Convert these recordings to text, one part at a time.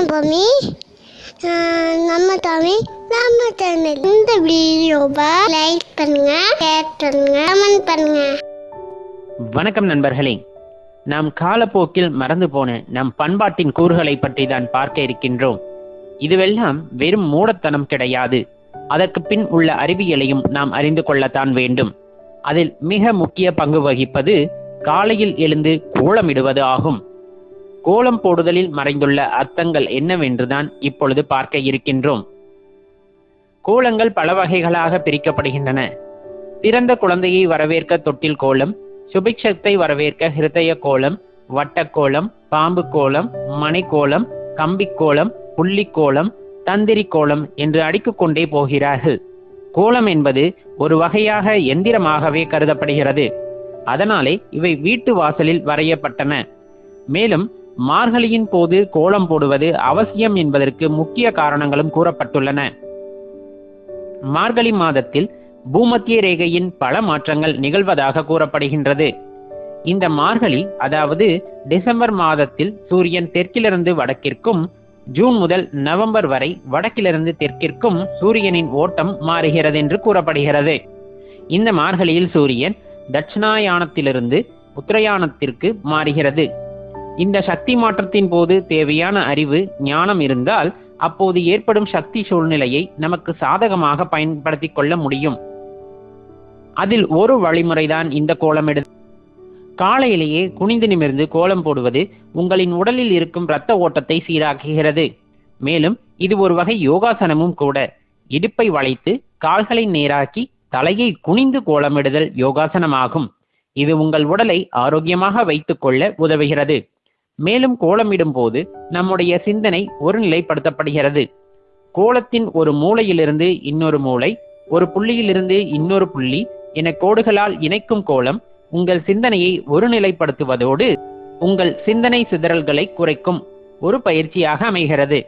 நான் பொம்மி நம்ம தமிழ் நம்ம சேனல் இந்த வீடியோவை லைக் பண்ணுங்க ஷேர் பண்ணுங்க கமெண்ட் பண்ணுங்க. வணக்கம் நண்பர்களே. நாம் காலப்போக்கில் மறந்து போன நம் பண்பாட்டின் கூறுகளை பற்றி தான் பார்க்க இருக்கின்றோம். இதுவெல்லாம் வெறும் மூடத்தனம் கிடையாது. அதற்கு பின் உள்ள அறிவியலையும் நாம் அறிந்து கொள்ளத்தான் வேண்டும். அதில் மிக முக்கிய பங்கு வகிப்பது காலையில் எழுந்து கோலமிடுவது ஆகும். கோலம் போடுதலில் மறைந்துள்ள அர்த்தங்கள் என்னவென்றுதான் இப்பொழுது பார்க்க இருக்கின்றோம். கோலங்கள் பல வகைகளாக பிரிக்கப்படுகின்றன. பிறந்த குழந்தையை வரவேற்க தொட்டில் கோலம் சுபிக்ஷத்தை வரவேற்க ஹிருதய கோலம் வட்டக்கோலம் பாம்பு கோலம் மணிக்கோலம் கம்பிக்கோலம் புள்ளிக்கோலம் தந்திரி கோலம் என்று அடுக்கிக் கொண்டே போகிறார்கள். கோலம் என்பது ஒரு வகையாக எந்திரமாகவே கருதப்படுகிறது. அதனாலே இவை வீட்டு வாசலில் வரையப்பட்டன. மேலும் மார்கழியின் போது கோலம் போடுவது அவசியம் என்பதற்கு முக்கிய காரணங்களும் கூறப்பட்டுள்ளன. மார்கழி மாதத்தில் பூமத்திய ரேகையின் பல மாற்றங்கள் நிகழ்வதாக கூறப்படுகின்றது. இந்த மார்கழி அதாவது டிசம்பர் மாதத்தில் சூரியன் தெற்கிலிருந்து வடக்கிற்கும் ஜூன் முதல் நவம்பர் வரை வடக்கிலிருந்து தெற்கிற்கும் சூரியனின் ஓட்டம் மாறுகிறது என்று கூறப்படுகிறது. இந்த மார்கழியில் சூரியன் தட்சிணாயானத்திலிருந்து உத்தரயானத்திற்கு மாறுகிறது. இந்த சக்தி மாற்றத்தின் போது தேவையான அறிவு ஞானம் இருந்தால் அப்போது ஏற்படும் சக்தி சூழ்நிலையை நமக்கு சாதகமாக பயன்படுத்திக் கொள்ள முடியும். அதில் ஒரு வழிமுறைதான் இந்த கோலமிடு காலையிலேயே குனிந்து நிமிர்ந்து கோலம் போடுவது உங்களின் உடலில் இருக்கும் இரத்த ஓட்டத்தை சீராக்குகிறது. மேலும் இது ஒரு வகை யோகாசனமும் கூட. இடுப்பை வளைத்து கால்களை நேராக்கி தலையை குனிந்து கோலமிடுதல் யோகாசனமாகும். இது உங்கள் உடலை ஆரோக்கியமாக வைத்துக்கொள்ள உதவுகிறது. மேலும் கோலமிடும் போது நம்முடைய சிந்தனை ஒருநிலைப்படுத்தப்படுகிறது கோலத்தின் ஒரு மூலையிலிருந்து இன்னொரு மூளை ஒரு புள்ளியிலிருந்து இன்னொரு புள்ளி என கோடுகளால் இணைக்கும் கோலம் உங்கள் சிந்தனையை ஒருநிலைப்படுத்துவதோடு உங்கள் சிந்தனை சிதறல்களை குறைக்கும் ஒரு பயிற்சியாக அமைகிறது.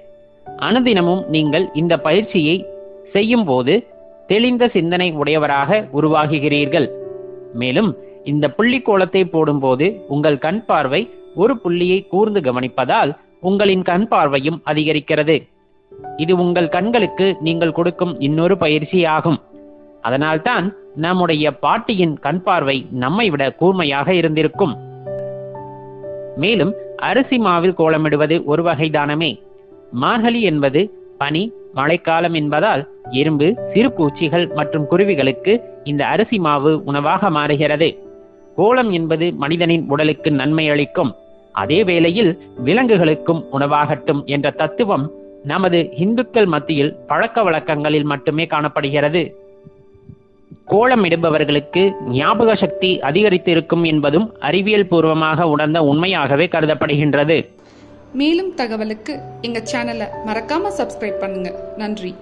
அனுதினமும் நீங்கள் இந்த பயிற்சியை செய்யும் போது தெளிந்த சிந்தனை உடையவராக உருவாகுகிறீர்கள். மேலும் இந்த புள்ளி கோலத்தை போடும்போது உங்கள் கண் பார்வை ஒரு புள்ளியை கூர்ந்து கவனிப்பதால் உங்களின் கண் பார்வையும் அதிகரிக்கிறது. இது உங்கள் கண்களுக்கு நீங்கள் கொடுக்கும் இன்னொரு பயிற்சியாகும். அதனால்தான் நம்முடைய பாட்டியின் கண் பார்வை நம்மை விட கூர்மையாக இருந்திருக்கும். மேலும் அரிசி மாவில் கோலமிடுவது ஒரு வகைதானமே மார்கழி என்பது பனி மழைக்காலம் என்பதால் எறும்பு சிறு பூச்சிகள் மற்றும் குருவிகளுக்கு இந்த அரிசி மாவு உணவாக மாறுகிறது. கோலம் என்பது மனிதனின் உடலுக்கு நன்மை அளிக்கும். அதே வேளையில் விலங்குகளுக்கும் உணவாகட்டும் என்ற தத்துவம் நமது இந்துக்கள் மத்தியில் பழக்க வழக்கங்களில் மட்டுமே காணப்படுகிறது. கோலமிடுபவர்களுக்கு ஞாபக சக்தி அதிகரித்து இருக்கும் என்பதும் அறிவியல் பூர்வமாக உணர்ந்த உண்மையாகவே கருதப்படுகின்றது. மேலும் தகவலுக்கு எங்க சேனலை மறக்காம சப்ஸ்கிரைப் பண்ணுங்க. நன்றி.